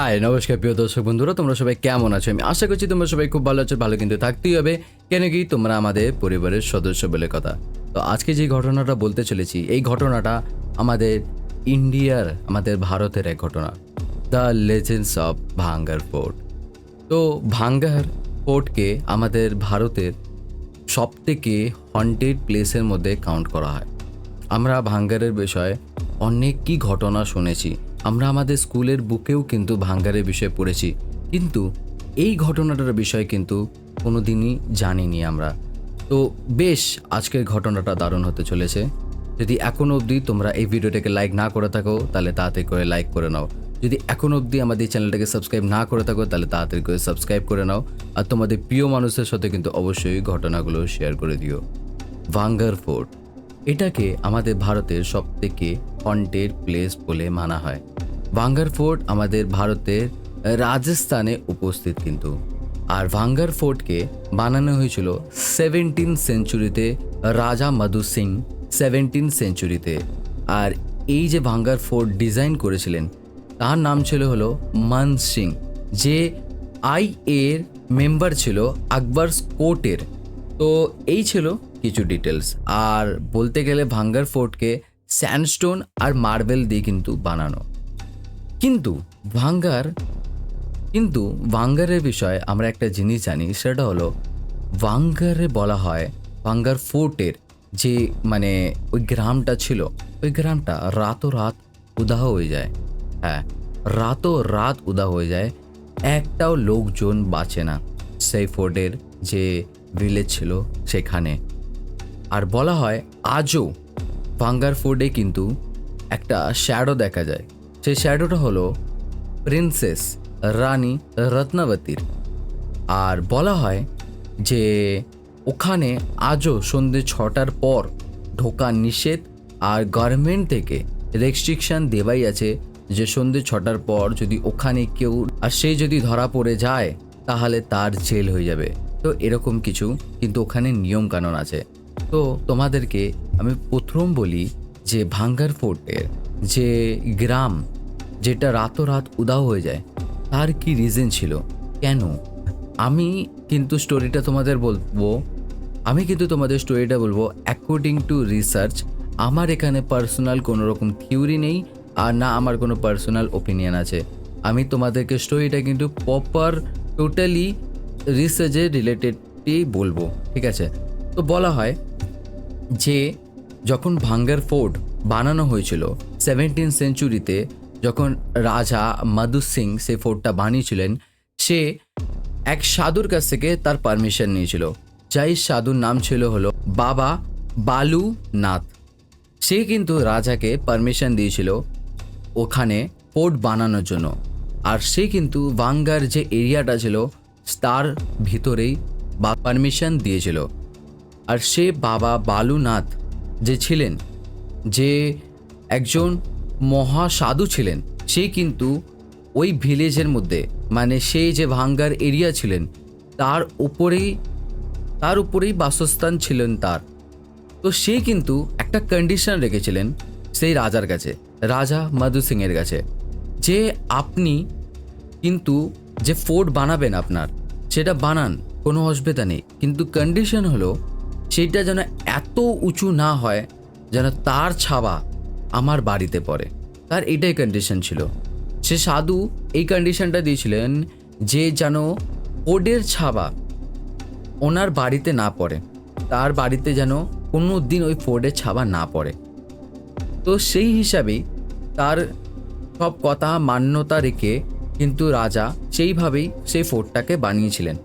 High নমস্কার প্রিয় দর্শক বন্ধুরা, তোমরা সবাই কেমন আছো? আমি আশা করছি তোমরা সবাই খুব ভালো আছো, ভালো কিন্তু থাকতেই হবে। কেন কি তোমরা আমাদের পরিবারের সদস্য বলে কথা। তো আজকে যে ঘটনাটা বলতে চলেছি, এই ঘটনাটা আমাদের ইন্ডিয়ার, আমাদের ভারতের এক ঘটনা। The legends of Bhangarh fort তো ভাঙ্গার ফোর্টকে আমাদের ভারতের সব থেকে হন্টেড প্লেসের মধ্যে কাউন্ট করা হয়। আমরা ভাঙ্গারের বিষয়ে অনেক কি ঘটনা শুনেছি। আমরা আমাদের স্কুলের বুকেও কিন্তু ভাঙ্গারের বিষয়ে পড়েছি। কিন্তু এই ঘটনাটার বিষয়ে কিন্তু কোনো দিনই জানিনি আমরা। তো বেশ, আজকের ঘটনাটা দারুণ হতে চলেছে। যদি এখনও অবধি তোমরা এই ভিডিওটাকে লাইক না করে থাকো, তাহলে তাড়াতাড়ি করে লাইক করে নাও। যদি এখনও অবধি আমাদের এই চ্যানেলটাকে সাবস্ক্রাইব না করে থাকো, তাহলে তাড়াতাড়ি করে সাবস্ক্রাইব করে নাও। আর তোমাদের প্রিয় মানুষের সাথে কিন্তু অবশ্যই ঘটনাগুলো শেয়ার করে দিও। ভাঙ্গার ফোর্ট। এটাকে আমাদের ভারতের সবথেকে হন্টেড প্লেস বলে মানা হয়। ভাঙ্গার ফোর্ট আমাদের ভারতের রাজস্থানে উপস্থিত কিন্তু। আর ভাঙ্গার ফোর্টকে বানানো হয়েছিল সেভেন্টিন সেঞ্চুরিতে রাজা মধু সিং সেভেন্টিন সেঞ্চুরিতে আর এই যে ভাঙ্গার ফোর্ট ডিজাইন করেছিলেন, তার নাম ছিল হলো মান সিং, যে আই এর মেম্বার ছিল আকবর কোর্টের তো এই ছিল কিছু ডিটেলস আর বলতে গেলে ভাঙ্গার ফোর্টকে স্যান্ডস্টোন আর মার্বেল দিয়ে কিন্তু বানানো। কিন্তু ভাঙ্গার, কিন্তু ভাঙ্গারের বিষয়ে আমরা একটা জিনিস জানি, সেটা হলো ভাঙ্গারে বলা হয়, ভাঙ্গার ফোর্টের যে মানে ওই গ্রামটা ছিল, ওই গ্রামটা রাতোরাত উদাহ হয়ে যায়। হ্যাঁ রাতও রাত উদাহ হয়ে যায়। একটাও লোকজন বাঁচে না। সেই ফোর্টের যে ভিলেজ ছিল, সেখানে আর বলা হয় আজও ভাঙ্গার ফোর্ডে কিন্তু একটা শ্যাডো দেখা যায়। সেই শ্যাডোটা হলো প্রিন্সেস রানী রত্নাবতীর। আর বলা হয় যে ওখানে আজও সন্ধে ছটার পর ঢোকা নিষেধ আর গভর্নমেন্ট থেকে রেস্ট্রিকশন দেওয়াই আছে যে সন্ধে ছটার পর যদি ওখানে কেউ আর সে যদি ধরা পড়ে যায় তাহলে তার জেল হয়ে যাবে। তো এরকম কিছু কিন্তু ওখানে নিয়ম কানুন আছে। তো তোমাদেরকে আমি প্রথম বলি যে ভাঙ্গার ফোর্টের যে গ্রাম যেটা রাতোরাত উদাও হয়ে যায়, তার কি রিজন ছিল? কেন? আমি কিন্তু স্টোরিটা তোমাদের বলব, আমি কিন্তু তোমাদের স্টোরিটা বলব অ্যাকর্ডিং টু রিসার্চ আমার এখানে পার্সোনাল কোনো রকম থিওরি নেই আর না আমার কোনো পার্সোনাল ওপিনিয়ন আছে। আমি তোমাদেরকে স্টোরিটা কিন্তু প্রপার টোটালি রিসার্চের রিলেটেডই বলব, ঠিক আছে? তো বলা হয় যে যখন ভাঙ্গার ফোর্ট বানানো হয়েছিল সেভেন্টিন সেঞ্চুরিতে, যখন রাজা মাধু সিং সে ফোর্টটা বানিয়েছিলেন, সে এক সাধুর কাছ থেকে তার পারমিশন নিয়েছিল। যাই সাধুর নাম ছিল হলো বাবা বালু নাথ সে কিন্তু রাজাকে পারমিশন দিয়েছিল ওখানে ফোর্ট বানানোর জন্য। আর সে কিন্তু ভাঙ্গার যে এরিয়াটা ছিল, তার ভিতরেই বা পারমিশন দিয়েছিল। আর সে বাবা বালুনাথ যে ছিলেন, যে একজন মহা সাধু ছিলেন, সে কিন্তু ওই ভিলেজের মধ্যে মানে সেই যে ভাঙ্গার এরিয়া ছিলেন, তার উপরেই তার উপরেই বাসস্থান ছিলেন তার। তো সে কিন্তু একটা কন্ডিশন রেখেছিলেন সেই রাজার কাছে, রাজা মধু সিংয়ের কাছে, যে আপনি কিন্তু যে ফোর্ট বানাবেন আপনার, সেটা বানান, কোনো অসুবিধা নেই। কিন্তু কন্ডিশন হলো সেটা যেন এত উঁচু না হয় যেন তার ছাবা আমার বাড়িতে পড়ে। তার এটাই কন্ডিশন ছিল। সে সাধু এই কন্ডিশনটা দিয়েছিলেন যে যেন ওডের ছাবা ওনার বাড়িতে না পড়ে। তার বাড়িতে যেন কোনো দিন ওই ফোর্ডের ছাবা না পড়ে। তো সেই হিসাবেই তার সব কথা মান্যতা রেখে কিন্তু রাজা সেইভাবেই সেই ফোর্টটাকে বানিয়েছিলেন।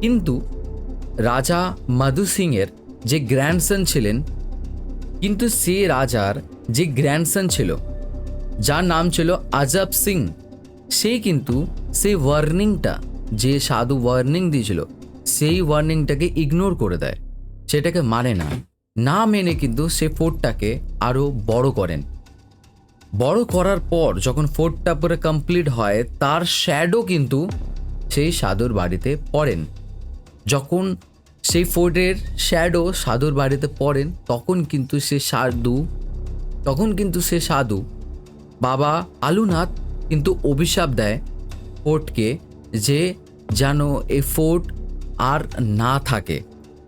কিন্তু রাজা মাধু সিংয়ের যে গ্র্যান্ডসন ছিলেন, কিন্তু সে রাজার যে গ্র্যান্ডসন ছিল, যার নাম ছিল আজব সিং, সে কিন্তু সেই ওয়ার্নিংটা যে সাধু ওয়ার্নিং দিয়েছিল, সেই ওয়ার্নিংটাকে ইগনোর করে দেয়। সেটাকে মানে না না মেনে কিন্তু সে ফোর্টটাকে আরও বড় করেন। বড় করার পর যখন ফোর্টটা পুরো কমপ্লিট হয়, তার শ্যাডো কিন্তু সেই সাধুর বাড়িতে পড়েন। যখন সেই ফোর্টের শ্যাডো সাধুর বাড়িতে পড়েন, তখন কিন্তু সে সাধু, তখন কিন্তু সে সাধু। বাবা আলুনাথ কিন্তু অভিশাপ দেয় ফোর্টকে যে যেন এই ফোর্ট আর না থাকে,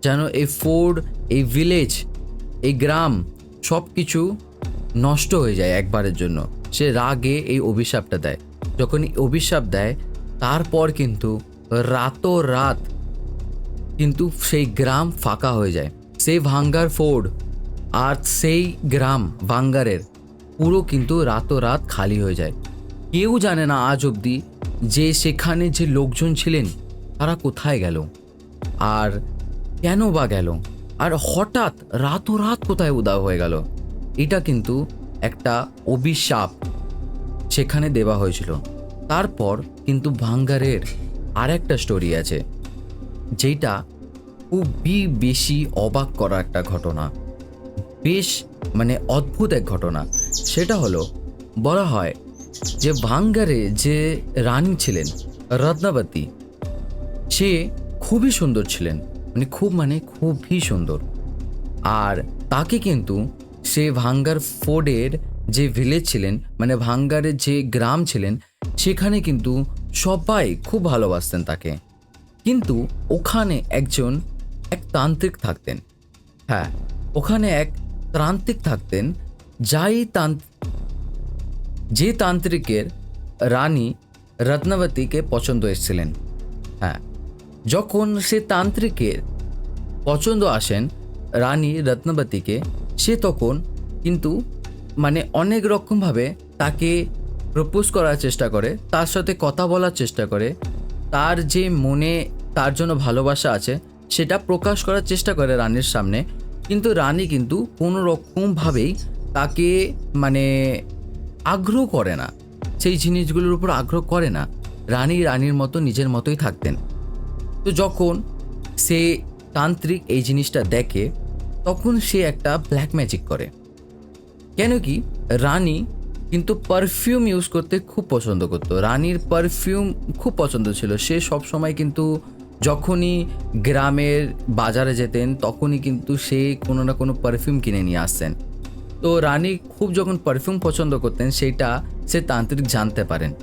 যেন এই ফোর্ট, এই ভিলেজ, এই গ্রাম সব কিছু নষ্ট হয়ে যায় একবারের জন্য। সে রাগে এই অভিশাপটা দেয়। যখন অভিশাপ দেয়, তারপর কিন্তু রাতোরাত কিন্তু সেই গ্রাম ফাঁকা হয়ে যায়। সেই ভাঙ্গার ফোর্ড আর সেই গ্রাম ভাঙ্গারের পুরো কিন্তু রাতোরাত খালি হয়ে যায়। কেউ জানে না আজ অবধি যে সেখানে যে লোকজন ছিলেন, তারা কোথায় গেল? আর কেন বা গেল? আর হঠাৎ রাতোরাত কোথায় উদাও হয়ে গেল? এটা কিন্তু একটা অভিশাপ সেখানে দেওয়া হয়েছিল। তারপর কিন্তু ভাঙ্গারের আর একটা স্টোরি আছে। যেটা খুবই বেশি অবাক করা একটা ঘটনা। বেশ মানে অদ্ভুত এক ঘটনা। সেটা হলো, বলা হয় যে ভাঙ্গারে যে রানী ছিলেন, রত্নাবতী, সে খুবই সুন্দর ছিলেন। মানে খুব মানে খুবই সুন্দর। আর তাকে কিন্তু সে ভাঙ্গার ফোর্ডের যে ভিলেজ ছিলেন মানে ভাঙ্গারের যে গ্রাম ছিলেন, সেখানে কিন্তু সবাই খুব ভালোবাসতেন তাকে। কিন্তু ওখানে একজন এক তান্ত্রিক থাকতেন। হ্যাঁ ওখানে এক তান্ত্রিক থাকতেন যাই যে তান্ত্রিকের রানী রত্নাবতীকে পছন্দ এসেছিলেন। হ্যাঁ যখন সে তান্ত্রিকের পছন্দ আসেন রানী রত্নবতীকে, সে তখন কিন্তু মানে অনেক রকমভাবে তাকে প্রপোজ করার চেষ্টা করে, তার সাথে কথা বলার চেষ্টা করে তার যে মনে, তার জন্য ভালোবাসা আছে, সেটা প্রকাশ করার চেষ্টা করে রানীর সামনে। কিন্তু রানী কিন্তু কোনো রকমভাবেই তাকে মানে আগ্রহ করে না। সেই জিনিসগুলোর উপর আগ্রহ করে না। রানী রানীর মতো, নিজের মতোই থাকতেন। তো যখন সে তান্ত্রিক এই জিনিসটা দেখে, তখন সে একটা ব্ল্যাক ম্যাজিক করে। কেন কি? রানী কিন্তু পারফিউম ইউজ করতে খুব পছন্দ করতো। রানীর পারফিউম খুব পছন্দ ছিল। সে সব সময় কিন্তু যখনই গ্রামের বাজারে যেতেন, তখনই কিন্তু সে কোনো না কোনো পারফিউম কিনে নিয়ে আসতেন। তো রানী খুব যখন পারফিউম পছন্দ করতেন, সেটা সে তান্ত্রিক জানতে পারেন।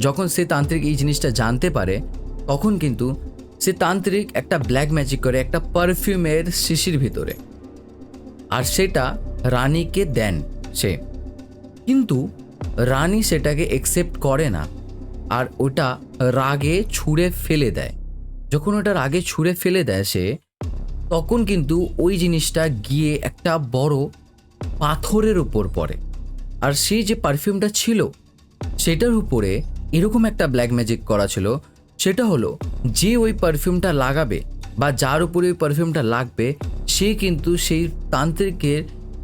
যখন সে তান্ত্রিক এই জিনিসটা জানতে পারে, তখন কিন্তু সে তান্ত্রিক একটা ব্ল্যাক ম্যাজিক করে একটা পারফিউমের শিশির ভিতরে। আর সেটা রানীকে দেন সে। কিন্তু রানী সেটাকে একসেপ্ট করে না আর ওটা রাগে ছুঁড়ে ফেলে দেয়। যখন ওটা রাগে ছুঁড়ে ফেলে দেয় সে, তখন কিন্তু ওই জিনিসটা গিয়ে একটা বড় পাথরের উপর পড়ে। আর সেই যে পারফিউমটা ছিল, সেটার উপরে এরকম একটা ব্ল্যাক ম্যাজিক করা ছিল, সেটা হলো যে ওই পারফিউমটা লাগাবে বা যার উপরে ওই পারফিউমটা লাগবে, সে কিন্তু সেই তান্ত্রিকের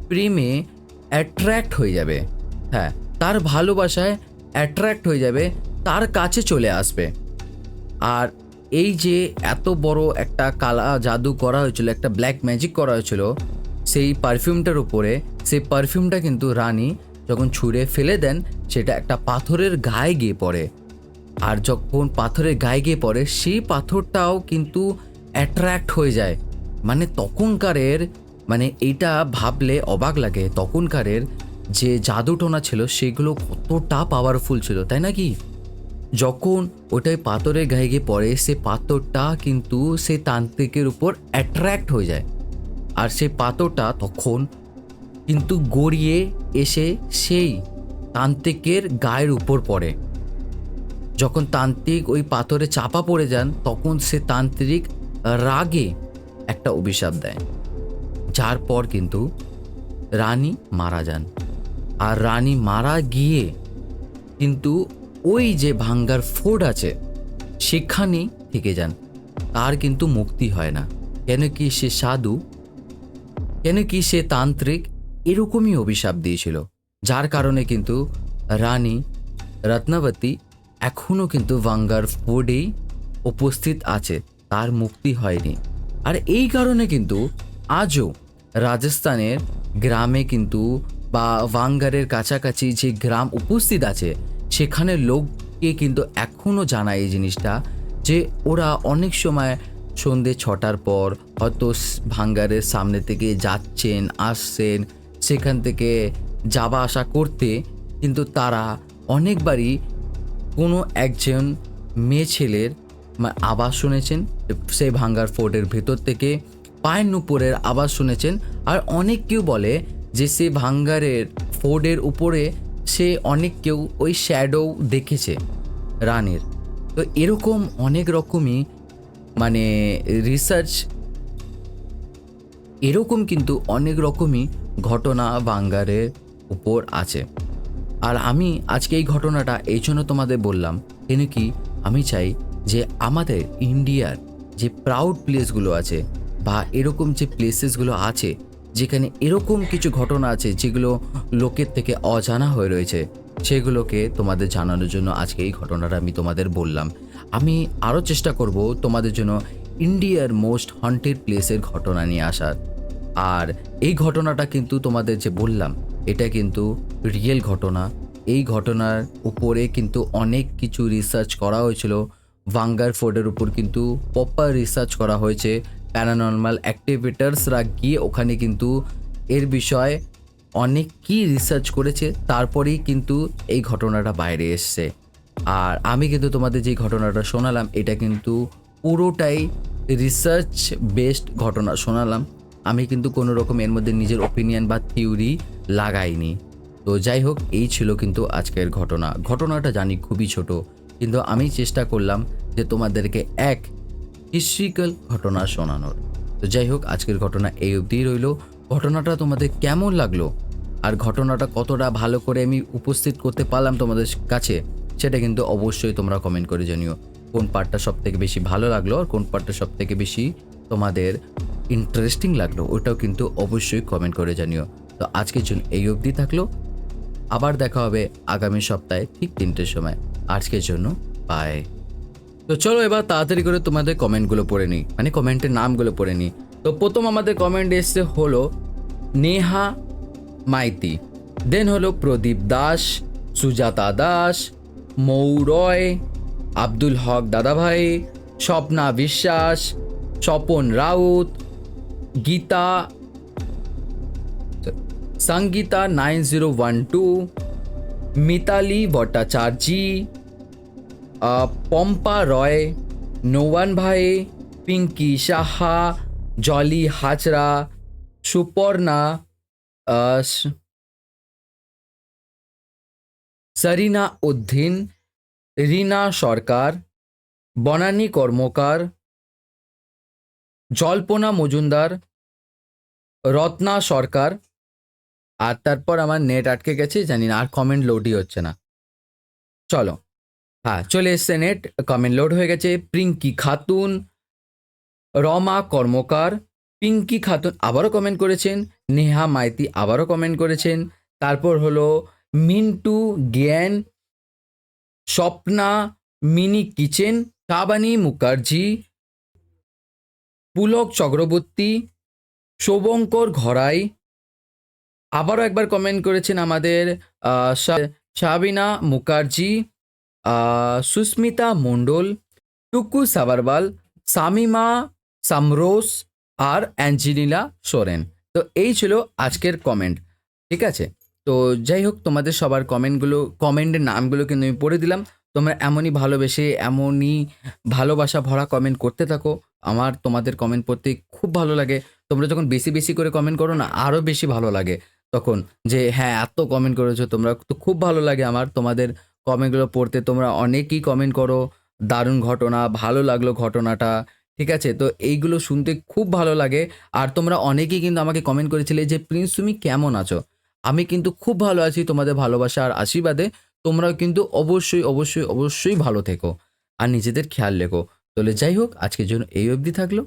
প্রেমে অ্যাট্রাক্ট হয়ে যাবে। হ্যাঁ তার ভালোবাসায় অ্যাট্রাক্ট হয়ে যাবে, তার কাছে চলে আসবে। আর এই যে এত বড় একটা কালা জাদু করা হয়েছিল, একটা ব্ল্যাক ম্যাজিক করা হয়েছিল, সেই পারফিউমটার উপরে, সেই পারফিউমটা কিন্তু রানী যখন ছুঁড়ে ফেলে দেন, সেটা একটা পাথরের গায়ে গিয়ে পড়ে। আর যখন পাথরের গায়ে গিয়ে পড়ে, সেই পাথরটাও কিন্তু অ্যাট্রাক্ট হয়ে যায়। মানে তখনকারের মানে এটা ভাবলে অবাক লাগে, তখনকারের যে জাদুটোনা ছিল, সেগুলো কতটা পাওয়ারফুল ছিল, তাই না কি? যখন ওটাই পাথরের গায়ে গিয়ে পড়ে, সে পাথরটা কিন্তু সে তান্ত্রিকের উপর অ্যাট্রাক্ট হয়ে যায়। আর সেই পাথরটা তখন কিন্তু গড়িয়ে এসে সেই তান্ত্রিকের গায়ের উপর পড়ে। যখন তান্ত্রিক ওই পাথরে চাপা পড়ে যান, তখন সে তান্ত্রিক রাগে একটা অভিশাপ দেয়, যার পর কিন্তু রানী মারা যান। আর রানী মারা গিয়ে কিন্তু ওই যে ভাঙ্গার ফোর্ড আছে, সেখানেই থেকে যান। তার কিন্তু মুক্তি হয় না। কেন কি সে সাধু? কেন কি সে তান্ত্রিক? এরকমই অভিশাপ দিয়েছিল। যার কারণে কিন্তু রানী রত্নাবতী এখনও কিন্তু ভাঙ্গার ফোর্ডেই উপস্থিত আছে। তার মুক্তি হয়নি। আর এই কারণে কিন্তু আজও রাজস্থানের গ্রামে কিন্তু বা ভাঙ্গারের কাছাকাছি যে গ্রাম উপস্থিত আছে, সেখানে লোককে কিন্তু এখনও জানায় এই জিনিসটা যে ওরা অনেক সময় সন্ধে ছটার পর হয়তো ভাঙ্গারের সামনে থেকে যাচ্ছেন, আসছেন, সেখান থেকে যাওয়া আসা করতে, কিন্তু তারা অনেকবারই কোনো একজন মেয়ে ছেলের আওয়াজ শুনেছেন, সেই ভাঙ্গার ফোর্টের ভেতর থেকে পায়ের নুপুরের আওয়াজ শুনেছেন, আর অনেক কেউ বলে যে সে ভাঙ্গারের ফোর্ডের উপরে সে অনেক কেউ ওই শ্যাডো দেখেছে, রানের। তো এরকম অনেক রকমই মানে রিসার্চ এরকম কিন্তু অনেক রকমই ঘটনা বাঙ্গারের উপর আছে। আর আমি আজকে এই ঘটনাটা এই জন্য তোমাদের বললাম, কেন কি আমি চাই যে আমাদের ইন্ডিয়ার যে প্রাউড প্লেসগুলো আছে বা এরকম যে প্লেসেসগুলো আছে যেখানে এরকম কিছু ঘটনা আছে যেগুলো লোকের থেকে অজানা হয়ে রয়েছে, সেগুলোকে তোমাদের জানানোর জন্য আজকে এই ঘটনাটা আমি তোমাদের বললাম। আমি আরও চেষ্টা করব তোমাদের জন্য ইন্ডিয়ার মোস্ট হন্টেড প্লেসের ঘটনা নিয়ে আসার। আর এই ঘটনাটা কিন্তু তোমাদের যে বললাম, এটা কিন্তু রিয়েল ঘটনা। এই ঘটনার উপরে কিন্তু অনেক কিছু রিসার্চ করা হয়েছিল। ভাঙ্গার ফোর্ডের উপর কিন্তু প্রপার রিসার্চ করা হয়েছে। প্যারানর্মাল অ্যাক্টিভিটার্সরা গিয়ে ওখানে কিন্তু এর বিষয়ে অনেক কি রিসার্চ করেছে, তারপরেই কিন্তু এই ঘটনাটা বাইরে এসছে। আর আমি কিন্তু তোমাদের যে ঘটনাটা শোনালাম, এটা কিন্তু পুরোটাই রিসার্চ বেসড ঘটনা শোনালাম। আমি কিন্তু কোনো রকম এর মধ্যে নিজের ওপিনিয়ন বা থিওরি লাগাইনি। তো যাই হোক, এই ছিল কিন্তু আজকের ঘটনা। ঘটনাটা জানি খুবই ছোট, কিন্তু আমি চেষ্টা করলাম যে তোমাদেরকে এক হিস্ট্রিক্যাল ঘটনা শোনানোর। তো যাই হোক, আজকের ঘটনা এই অবধিই রইল। ঘটনাটা তোমাদের কেমন লাগল? আর ঘটনাটা কতটা ভালো করে আমি উপস্থিত করতে পারলাম তোমাদের কাছে, সেটা কিন্তু অবশ্যই তোমরা কমেন্ট করে জানিও। কোন পার্টটা সব থেকে বেশি ভালো লাগল আর কোন পার্টটা সব থেকে বেশি তোমাদের ইন্টারেস্টিং লাগল, ওটাও কিন্তু অবশ্যই কমেন্ট করে জানিও। তো আজকের জন্য এই অবধি থাকল। আবার দেখা হবে আগামী সপ্তাহে ঠিক তিনটের সময়। আজকের জন্য বাই তো চলো এবার তাড়াতাড়ি করে তোমাদের কমেন্টগুলো পড়ে নিই মানে কমেন্টের নামগুলো পড়ে নিই তো প্রথম আমাদের কমেন্ট এসছে হলো নেহা মাইতি দেন হলো প্রদীপ দাস সুজাতা দাস মৌরয় আব্দুল হক দাদাভাই Swapna Biswas Swapan Raut Geeta Sangeeta nine zero one two Mitali Bhattacharya Pampa Roy, নোয়ান ভাই, পিঙ্কি সাহা, জলি হাজরা, সুপর্ণা সারিনা উদ্দিন, রিনা সরকার, বনানী কর্মকার, জল্পনা মজুমদার, রত্না সরকার, আর তারপর আমার নেট আটকে গেছে, জানি না, আর কমেন্ট লোডই হচ্ছে না। চলো। হ্যাঁ চলে এসছে নেট কমেন্ট লোড হয়ে গেছে প্রিঙ্কি খাতুন রমা কর্মকার পিঙ্কি খাতুন আবারও কমেন্ট করেছেন নেহা মাইতি আবারও কমেন্ট করেছেন, তারপর হলো মিন্টু জ্ঞান স্বপ্না মিনি কিচেন কাবানি মুখার্জি পুলক চক্রবর্তী শুভঙ্কর ঘরাই আবারও একবার কমেন্ট করেছেন আমাদের সাবিনা মুখার্জি সুস্মিতা মণ্ডল, টুকু সাবারওয়াল, সামিমা সামরোস আর অ্যাঞ্জেলিনা সোরেন। তো এই ছিল আজকের কমেন্ট ঠিক আছে? তো যাই হোক, তোমাদের সবার কমেন্টগুলো কমেন্টের নামগুলো কিন্তু আমি পড়ে দিলাম। তোমরা এমনই ভালোবেসে, এমনই ভালোবাসা ভরা কমেন্ট করতে থাকো। আমার, তোমাদের কমেন্ট পড়তে খুব ভালো লাগে। তোমরা যখন বেশি বেশি করে কমেন্ট করো না আরও বেশি ভালো লাগে তখন যে হ্যাঁ এত কমেন্ট করেছ, তোমরা তো খুব ভালো লাগে আমার, তোমাদের কমেন্টগুলো পড়তে তোমরা অনেকেই কমেন্ট করো। দারুণ ঘটনা, ভালো লাগল ঘটনাটা, ঠিক আছে? তো এইগুলো শুনতে খুব ভালো লাগে। আর তোমরা অনেকেই কিন্তু আমাকে কমেন্ট করেছিলে যে, প্রিন্স, তুমি কেমন আছো? আমি কিন্তু খুব ভালো আছি তোমাদের ভালোবাসা আর আশীর্বাদে। তোমরাও কিন্তু অবশ্যই অবশ্যই অবশ্যই ভালো থেকো। আর নিজেদের খেয়াল রেখো। তাহলে যাই হোক, আজকের জন্য এই অবধি থাকল।